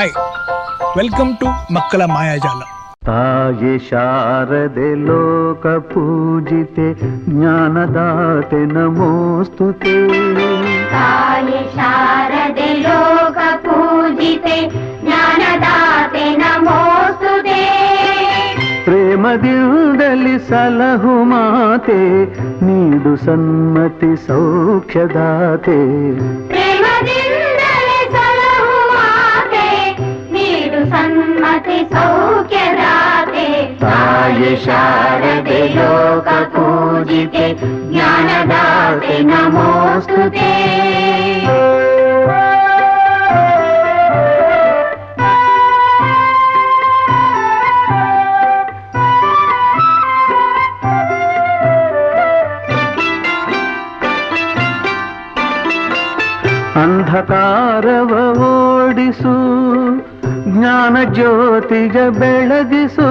Hi welcome to మక్కల మాయాజాలం ತಾಯೆ ಶಾರದೆ ಲೋಕ ಪೂಜಿತೆ ಜ್ಞಾನದಾತೆ ನಮೋಸ್ತುತೆ ತಾಯೆ ಶಾರದೆ ಲೋಕ ಪೂಜಿತೆ ಜ್ಞಾನದಾತೆ ನಮೋಸ್ತುತೆ ಪ್ರೇಮದಿಂದಲಿ ಸಲಹು ಮಾತೆ ನೀಡು ಸನ್ಮತಿ ಸೌಖ್ಯದಾತೆ ಪ್ರೇಮ सन्मति सौख्यदाते ತಾಯಿ ಶಾರದೆ ಲೋಕ ಪೂಜಿತೆ ज्ञानदाते नमोऽस्तु ते ಅಂಧಕಾರವ ಓಡಿಸು ಜ್ಞಾನ ಜ್ಯೋತಿಗ ಬೆಳಗಿಸು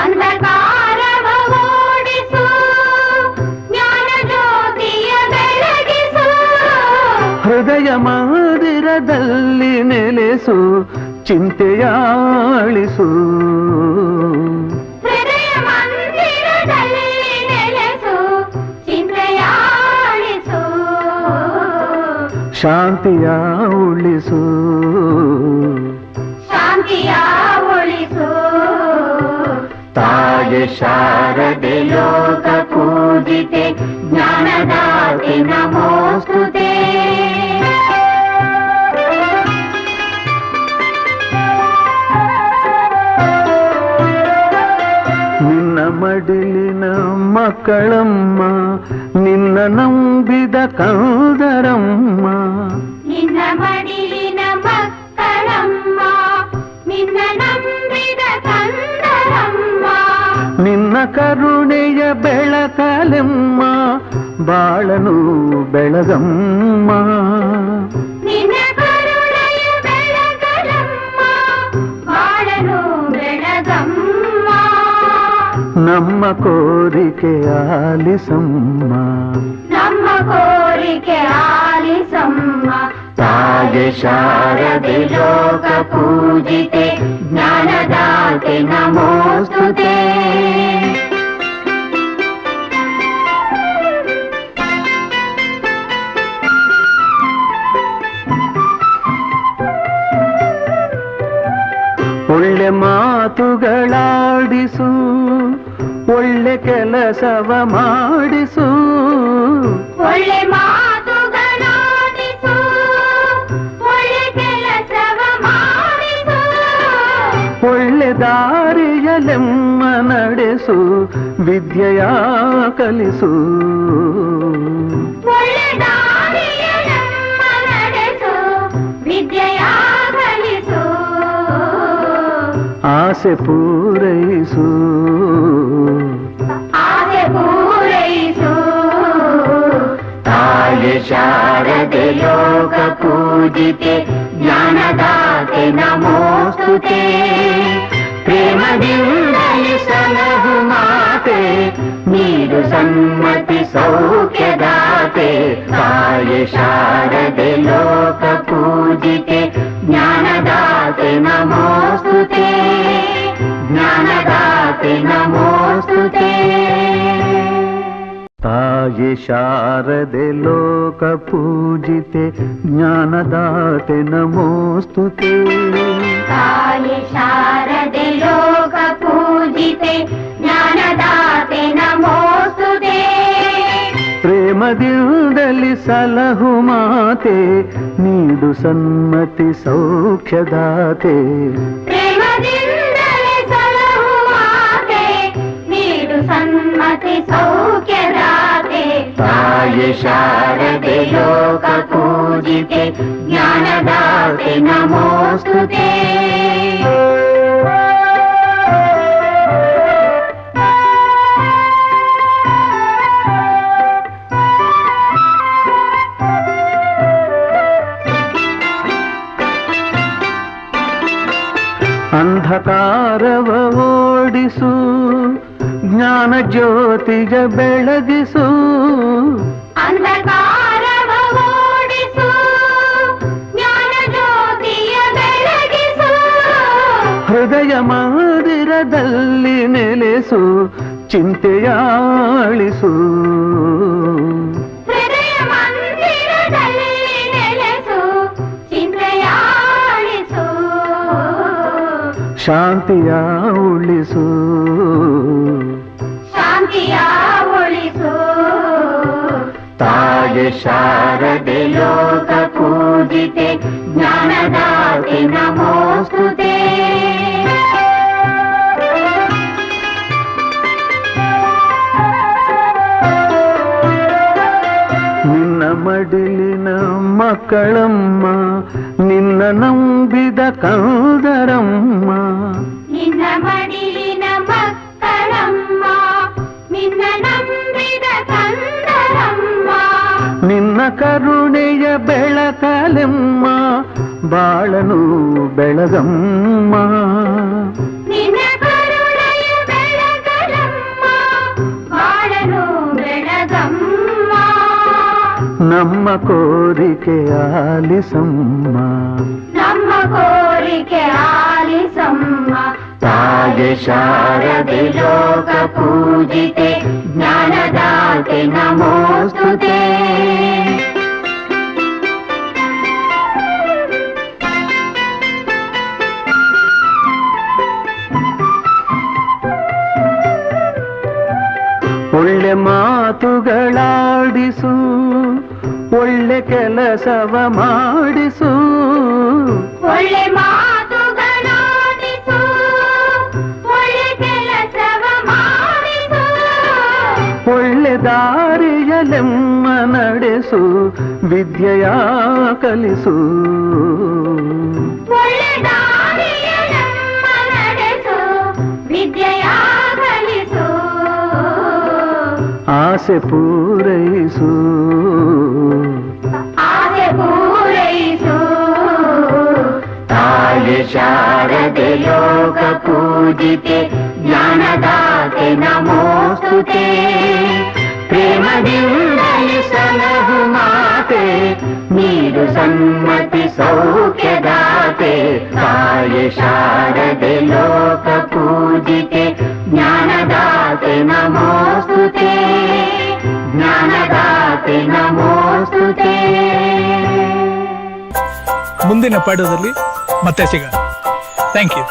ಅಂಧಕಾರವ ಓಡಿಸು ಜ್ಞಾನ ಜ್ಯೋತಿಯ ಬೆಳಗಿಸು ಹೃದಯ ಮಂದಿರದಲ್ಲಿ ನೆಲೆಸು ಚಿಂತೆಯಾಳಿಸು ಹೃದಯ ಮಂದಿರದಲ್ಲಿ ನೆಲೆಸು ಚಿಂತೆಯಾಳಿಸು ಶಾಂತಿಯ ಉಳಿಸು ಶಾಂತಿಯ ಉಳಿಸು ತಾಯಿ ಶಾರದೆ ಲೋಕ ಪೂಜಿತೆ ಜ್ಞಾನದಾತೆ ನಮೋಸ್ತುತೆ ನಿನ್ನ ಮಡಿಲಿನ ಮಕ್ಕಳಮ್ಮ ನಿನ್ನ ನಂಬಿದ ಕಂದರಮ್ಮ ನಿನ್ನ ಮಡಿಲಿನ ಮಕ್ಕಳಮ್ಮ ನಿನ್ನ ನಂಬಿದ ಕಂದರಮ್ಮ ನಿನ್ನ ಕರುಣೆಯ ಬೆಳಕಲೆಮ್ಮ ಬಾಳನು ಬೆಳಗಮ್ಮ ನಮ್ಮ ಕೋರಿಕೆ ಆಲಿಸಮ್ಮ ನಮ್ಮ ಕೋರಿಕೆ ಆಲಿಸಮ್ಮ ತಾಯಿ ಶಾರದೆ ಲೋಕ ಪೂಜಿತೆ ಜ್ಞಾನದಾತೆ ನಮೋಸ್ತುತೆ ಕೆಲಸವ ಮಾಡಿಸು ಒಳ್ಳೆ ಮಾತುಗಳಾಡಿಸು ಒಳ್ಳೆ ಕೆಲಸವ ಮಾಡಿಸು ಒಳ್ಳೆ ದಾರಿಯಲೆಮ್ಮ ನಡೆಸು ವಿದ್ಯೆಯ ಕಲಿಸು ಒಳ್ಳೆ ದಾರಿಯ ನಮ್ಮ ನಡೆಸು ವಿದ್ಯೆಯ ಕಲಿಸು ಆಸೆ ಪೂರೈಸು పూజితే జ్ఞానదాతే నమోస్తుతే. ప్రేమదిందలి సలహు మాతే నీరు సమ్మతి సౌఖ్యదాతే. కాయ శారద లోక పూజితే జ్ఞానదాతే నమో शारदे लोकपूजिते ज्ञानदाते नमोऽस्तु ते काले शारदे लोकपूजिते ज्ञानदाते नमोऽस्तु ते प्रेमदिल्दलि सलहु माते नीडु सन्मति सौख्यदाते ತಾಯಿ ಶಾರದೆ ಲೋಕ ಪೂಜಿತೆ ಜ್ಞಾನದಾತೆ ನಮೋಸ್ತುತೆ ಅಂಧಕಾರವ ಓಡಿಸು ಜ್ಞಾನ ಜ್ಯೋತಿಗ ಬೆಳಗಿಸು ಹೃದಯ ಮಾದಿರದಲ್ಲಿ ನೆಲೆಸು ಚಿಂತೆಯಾಳಿಸು ಶಾಂತಿಯ ಉಳಿಸು ತಾಯಿ ಶಾರದೆ ಲೋಕ ಪೂಜಿತೆ ಜ್ಞಾನದಾತೆ ನಮೋಸ್ತುತೆ ನಿನ್ನ ಮಡಿಲಿನ ಮಕ್ಕಳಮ್ಮ ನಿನ್ನ ನಂಬಿದ ಕಂದರಮ್ಮ ನಿನ್ನ ಮಡಿಲಿನ ಕರುಣೆಯ ಬೆಳಕಲೆಮ್ಮ ಬಾಳನು ಬೆಳಗಮ್ಮ ನಿನ್ನ ಕರುಣೆಯ ಬೆಳಗಲಮ್ಮ ಬಾಳನು ಬೆಳಗಮ್ಮ ನಮ್ಮ ಕೋರಿಕೆ ಆಲಿಸಮ್ಮ ನಮ್ಮ ಕೋರಿಕೆ ಆಲಿಸಮ್ಮ ತಾಯಿ ಶಾರದೆ ಲೋಕ ಪೂಜಿತೆ ಜ್ಞಾನದಾತೆ ನಮೋಸ್ತುತೆ ಒಳ್ಳೆ ಮಾತುಗಳಾಡಿಸು ಒಳ್ಳೆ ಕೆಲಸವ ಮಾಡಿಸು ಒಳ್ಳೆ ಮಾತುಗಳಾಡಿಸು ದಾರಿಯಲೆಮ್ಮ ನಡೆಸು ವಿದ್ಯೆಯ ಕಲಿಸು ಒಳ್ಳೆ ದಾರಿಯ ನಮ್ಮ ನಡೆಸು ವಿದ್ಯೆಯ ಕಲಿಸು ಆಸೆ ಪೂರೈಸು ಆಸೆ ಪೂರೈಸು ತಾಯಿ ಶಾರದೆ ಲೋಕ ಪೂಜಿತೆ ಜ್ಞಾನದಾತೆ ನಮೋಸ್ತುತೆ ಪ್ರೇಮದಿಂದಲೇ ಸಲಹು ಮಾತೆ, ನೀಡು ಸೌಖ್ಯ ಸೌಖ್ಯದಾತೆ ತಾಯಿ ಶಾರದೆ ಲೋಕ ಪೂಜಿತೆ, ಜ್ಞಾನದಾತೆ ನಮೋಸ್ತುತೆ ಜ್ಞಾನದಾತೆ ನಮೋಸ್ತುತೆ. ಮುಂದಿನ ಪಾಠದಲ್ಲಿ ಮತ್ತೆ ಸಿಗೋಣ. Thank you